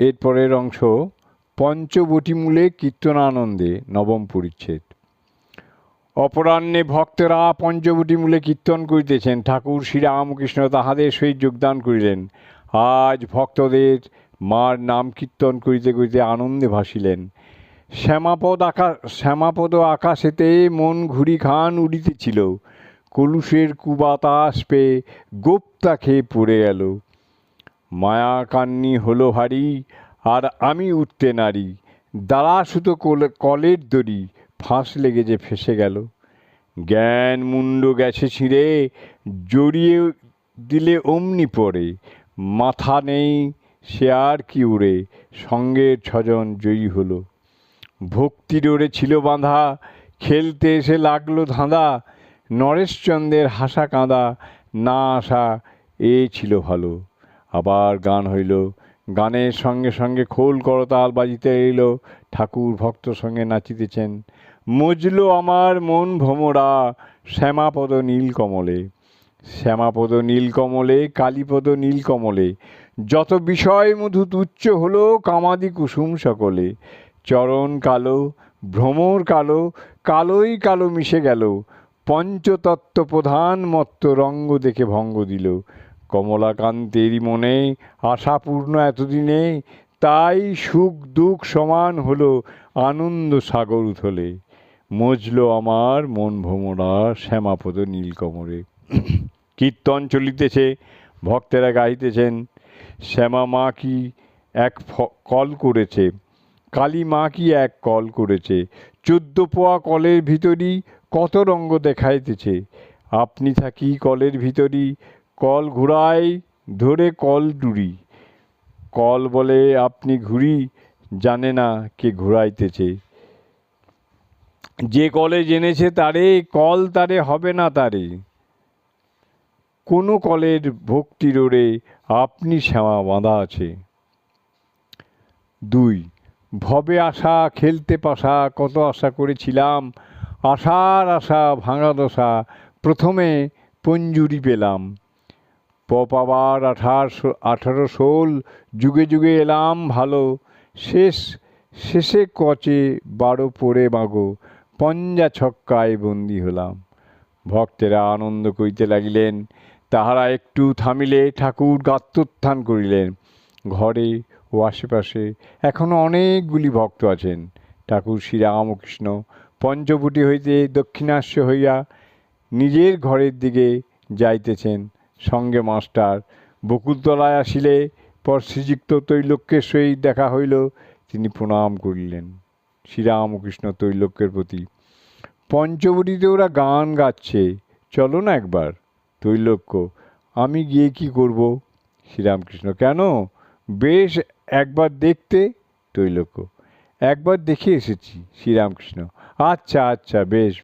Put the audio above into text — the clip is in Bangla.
এরপরের অংশ, পঞ্চবটিমূলে কীর্তনানন্দে নবম পরিচ্ছেদ। অপরাহ্নে ভক্তরা পঞ্চবটিমূলে কীর্তন করিতেছেন। ঠাকুর শ্রীরামকৃষ্ণ তাহাদের সহিত যোগদান করিলেন। আজ ভক্তদের মার নাম কীর্তন করিতে করিতে আনন্দে ভাসিলেন। শ্যামাপদ আকাশ, শ্যামাপদ আকাশেতে মন ঘুরি খান উড়িতেছিল। কলুষের কুবাতাস পেয়ে গোপ্তা খেয়ে পড়ে গেল মায়া কান্নি হলো ভারী আর আমি উঠতে নারী। দাঁড়া সুতো কলের দড়ি, ফাঁস লেগে যে ফেসে গেল। জ্ঞান মুন্ড গেছে ছিঁড়ে, জড়িয়ে দিলে অমনি পড়ে। মাথা নেই, সে আর কি উড়ে সঙ্গের ছজন জয়ী হলো। ভক্তি ডোরে ছিল বাঁধা, খেলতে এসে লাগল ধাঁধা। নরেশচন্দ্রের হাসা কাঁদা, না আসা এ ছিল ভালো। আবার গান হইল। গানের সঙ্গে সঙ্গে খোল করতাল বাজিতে এল। ঠাকুর ভক্ত সঙ্গে নাচিতেছেন। মজলো আমার মন ভ্রমরা শ্যামাপদ নীলকমলে। শ্যামাপদ নীলকমলে, কালীপদ নীলকমলে। যত বিষয় মধু তুচ্ছ হলো, কামাদি কুসুম সকলে। চরণ কালো, ভ্রমর কালো, কালোই কালো মিশে গেল। পঞ্চতত্ত্ব প্রধান মত্ত রঙ্গ দেখে ভঙ্গ দিল। কমলাকান্তেরই মনে আশাপূর্ণ এতদিনে তাই সুখ দুঃখ সমান হলো আনন্দ সাগর উথলে। মজলো আমার মন ভ্রমরা শ্যামাপদ নীলকমরে কীর্তন চলিতেছে, ভক্তেরা গাইতেছেন শ্যামা মা কি এক কল করেছে, কালী মা কি এক কল করেছে, চোদ্দ পোয়া কলের ভিতরই কত রঙ্গ দেখাইতেছে, আপনি থাকি কলের ভিতরই কল ঘুরাই, ধরে কল ডুরি কল বলে, আপনি ঘুরি, জানে না কে ঘুরাইতেছে। যে কলে জেনেছে তারে, কল তারে হবে না তারে। কোনো কলের ভক্তি রোড়ে আপনি শ্যামা বাঁধা আছে। দুই, ভবে আশা খেলতে পাশা, কত আশা করেছিলাম। আশার আশা ভাঙা দশা, প্রথমে পঞ্জুরি পেলাম। প পাবার আঠারো আঠারো ষোল, যুগে যুগে এলাম ভালো। শেষ, শেষে কচে বারো পড়ে মাগো, পঞ্জা ছক্কায় বন্দি হলাম। ভক্তেরা আনন্দ করিতে লাগিলেন, তাহারা একটু থামিলে ঠাকুর গাত্রোত্থান করিলেন। ঘরে ও আশেপাশে এখনও অনেকগুলি ভক্ত আছেন। ঠাকুর শ্রীরামকৃষ্ণ পঞ্চপুটি হইতে দক্ষিণাস্য হইয়া নিজের ঘরের দিকে যাইতেছেন। সঙ্গে মাস্টার। বকুলতলায় আসিলে পর শ্রীযুক্ত তৈলক্যের সহিত দেখা হইল, তিনি প্রণাম করিলেন। শ্রীরামকৃষ্ণ তৈলক্যের প্রতি, পঞ্চবটিতে ওরা গান গাচ্ছে, চলো না একবার। তৈলক্য আমি গিয়ে কি করব? শ্রীরামকৃষ্ণ, কেন? বেশ একবার দেখতে। তৈলক্য একবার দেখে এসেছি। শ্রীরামকৃষ্ণ আচ্ছা আচ্ছা বেশ।